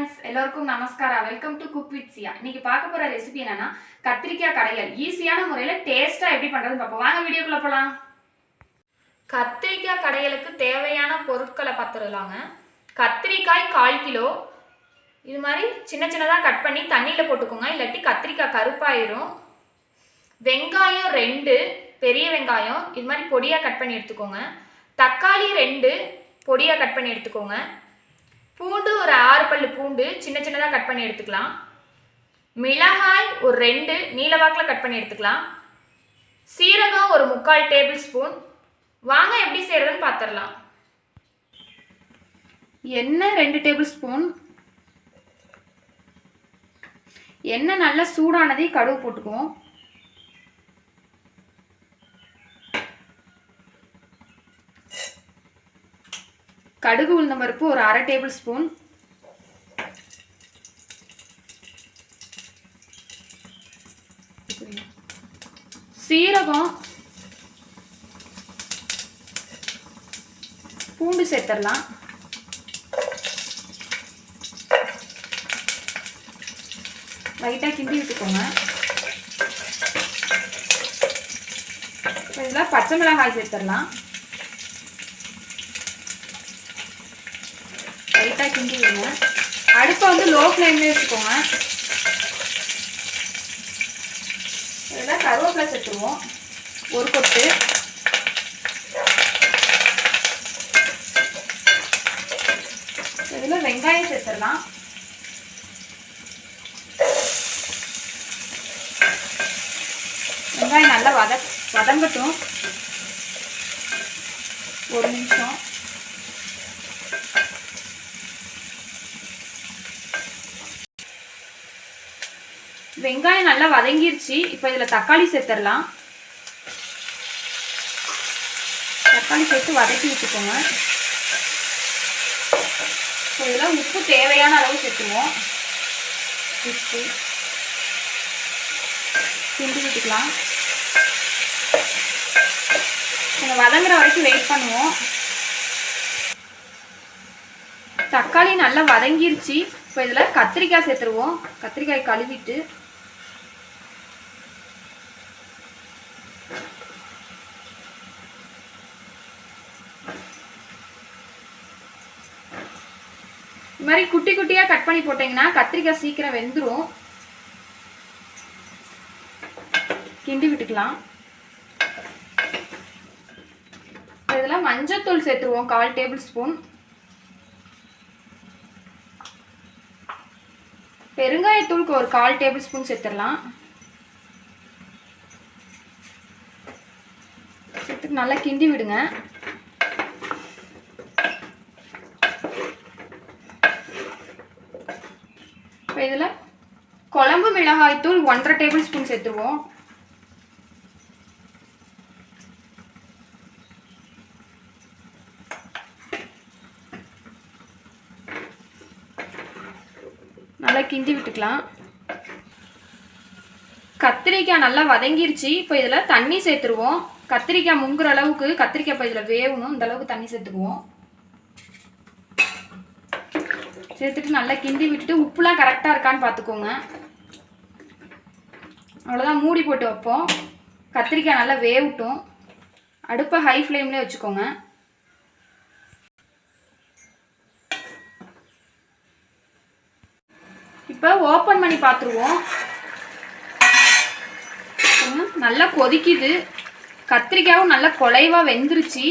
Friends எல்லோருக்கும் நமஸ்காரா? Welcome to cook with Siya இன்னைக்கு பார்க்க போற ரெசிபி என்னன்னா கத்திரிக்காய் கடைகள் ஈஸியான முறையில் டேஸ்டா எப்படி பண்றதுன்னு பார்ப்போம். வாங்க வீடியோக்குள்ள போலாம். கத்திரிக்காய் கடைகளுக்கு தேவையான பொருட்களை பார்த்துடலாங்க. கத்திரிக்காய் கால் கிலோ. இது மாதிரி சின்ன சின்னதாக கட் பண்ணி தண்ணியில் போட்டுக்கோங்க. இல்லாட்டி கத்திரிக்காய் கருப்பாயிரும். வெங்காயம் ரெண்டு பெரிய வெங்காயம். இது மாதிரி பொடியாக கட் பண்ணி எடுத்துக்கோங்க. தக்காளி ரெண்டு பொடியாக கட் பண்ணி எடுத்துக்கோங்க. பூண்டு ஒரு ஆறு பல்லு பூண்டு சின்ன சின்னதாக கட் பண்ணி எடுத்துக்கலாம். மிளகாய் ஒரு ரெண்டு நீலவாக்கில் கட் பண்ணி எடுத்துக்கலாம். சீரகம் ஒரு முக்கால் டேபிள் ஸ்பூன் வாங்க எப்படி செய்கிறதுன்னு பார்த்துடலாம் எண்ணெய் ரெண்டு டேபிள் ஸ்பூன் எண்ணெய் நல்லா சூடானதையும் கடுகு போட்டுக்குவோம். கடுகு உளுந்தம் பருப்பு ஒரு அரை டேபிள் ஸ்பூன். சீரகம் பூண்டு சேர்த்துடலாம் லைட்டாக கிண்டி விட்டுக்கோங்க. இதெல்லாம் பச்சை மிளகாய் சேர்த்துடலாம் லைட்டாக கிண்டி விடுங்க அடுப்பை வந்து லோ ஃப்ளேம்லேயே வச்சுக்கோங்க. இதெல்லாம் கருவேப்பிலை சேர்த்துருவோம். ஒரு கொத்து. இதில் வெங்காயம் சேர்த்துடலாம். வெங்காயம் நல்லா வத வதங்கட்டும். ஒரு நிமிஷம். வெங்காயம் நல்லா வதங்கிருச்சு. இப்போ இதில் தக்காளி சேர்த்துடலாம். தக்காளி சேர்த்து வதக்கி வச்சுக்கோங்க இப்போ இதில் உப்பு தேவையான அளவு சேர்த்துருவோம். உப்பு. கிண்டி விட்டுக்கலாம். கொஞ்சம் வதங்குற வரைக்கும் வெயிட் பண்ணுவோம். தக்காளி நல்லா வதங்கிருச்சு. இப்போ இதில் கத்திரிக்காய் சேர்த்துருவோம். கத்திரிக்காய் கழுவிட்டு இது மாதிரி குட்டி குட்டியாக கட் பண்ணி போட்டிங்கன்னா கத்திரிக்காய் சீக்கிரம் வெந்துடும் கிண்டி விட்டுக்கலாம். இதில் மஞ்சத்தூள் சேர்த்துருவோம் கால் டேபிள் ஸ்பூன் பெருங்காயத்தூளுக்கு ஒரு கால் டேபிள் ஸ்பூன் சேர்த்துடலாம். சேர்த்துட்டு நல்லா கிண்டி விடுங்க. இப்போ இதில் குழம்பு மிளகாய் தூள் ஒன்றரை டேபிள் ஸ்பூன் சேர்த்துருவோம். நல்லா கிண்டி விட்டுக்கலாம். கத்திரிக்காய் நல்லா வதங்கிருச்சு. இப்போ இதில் தண்ணி சேர்த்துருவோம். கத்திரிக்காய் முங்குற அளவுக்கு கத்திரிக்காய் இப்போ இதில் வேகணும். இந்த அளவுக்கு தண்ணி சேர்த்துக்குவோம். சேர்த்துட்டு நல்லா கிண்டி விட்டுட்டு உப்புலாம் கரெக்டாக இருக்கான்னு பார்த்துக்கோங்க. அவ்வளோதான் மூடி போட்டு வைப்போம். கத்திரிக்காய் நல்லா வேவட்டும். அடுப்பை ஹை ஃப்ளேம்லேயே வச்சுக்கோங்க. இப்போ ஓப்பன் பண்ணி பார்த்துருவோம். நல்லா கொதிக்குது. கத்திரிக்காயும் நல்லா குலைவாக வெந்துருச்சு.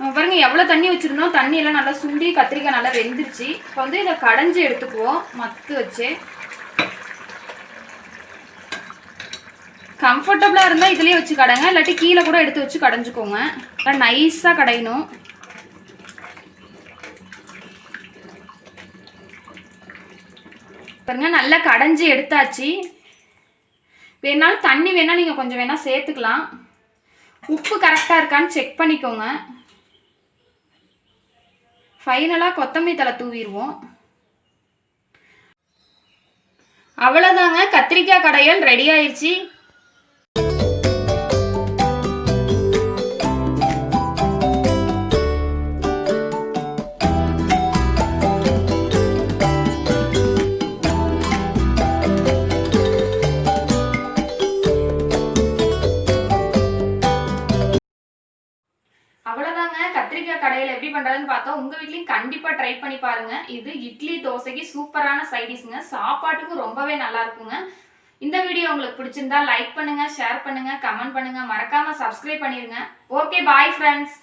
பாருங்க எவ்வளோ தண்ணி வச்சுருந்தோம். தண்ணியெல்லாம் நல்லா சுண்டி கத்திரிக்காய் நல்லா வெந்துருச்சு. இப்போ வந்து இதை கடைஞ்சி எடுத்துக்குவோம். மத்து வச்சு. கம்ஃபர்டபுளாக இருந்தால் இதுலேயே வச்சு கடைங்க. இல்லாட்டி கீழே கூட எடுத்து வச்சு கடைஞ்சிக்கோங்க. நல்லா நைஸாக கடையணும். பாருங்க நல்லா கடைஞ்சி எடுத்தாச்சு. வேணாலும் தண்ணி வேணால் நீங்கள் கொஞ்சம் வேணால் சேர்த்துக்கலாம். உப்பு கரெக்டாக இருக்கான்னு செக் பண்ணிக்கோங்க. ஃபைனலாக கொத்தமல்லி தலை தூவிடுவோம். அவ்வளோதாங்க கத்திரிக்காய் கடையல் ரெடி ஆயிடுச்சு. அவ்வளோதாங்க கத்திரிக்காய் கடையில் எப்படி பண்ணுறதுன்னு பார்த்தோம் உங்கள் வீட்லேயும் கண்டிப்பாக ட்ரை பண்ணி பாருங்கள் இது இட்லி தோசைக்கு சூப்பரான சைடிஷ்ங்க சாப்பாட்டுக்கும் ரொம்பவே நல்லா இருக்குங்க. இந்த வீடியோ உங்களுக்கு பிடிச்சிருந்தா லைக் பண்ணுங்கள் ஷேர் பண்ணுங்கள் கமெண்ட் பண்ணுங்கள் மறக்காமல் சப்ஸ்கிரைப் பண்ணிடுங்க ஓகே பாய் ஃப்ரெண்ட்ஸ்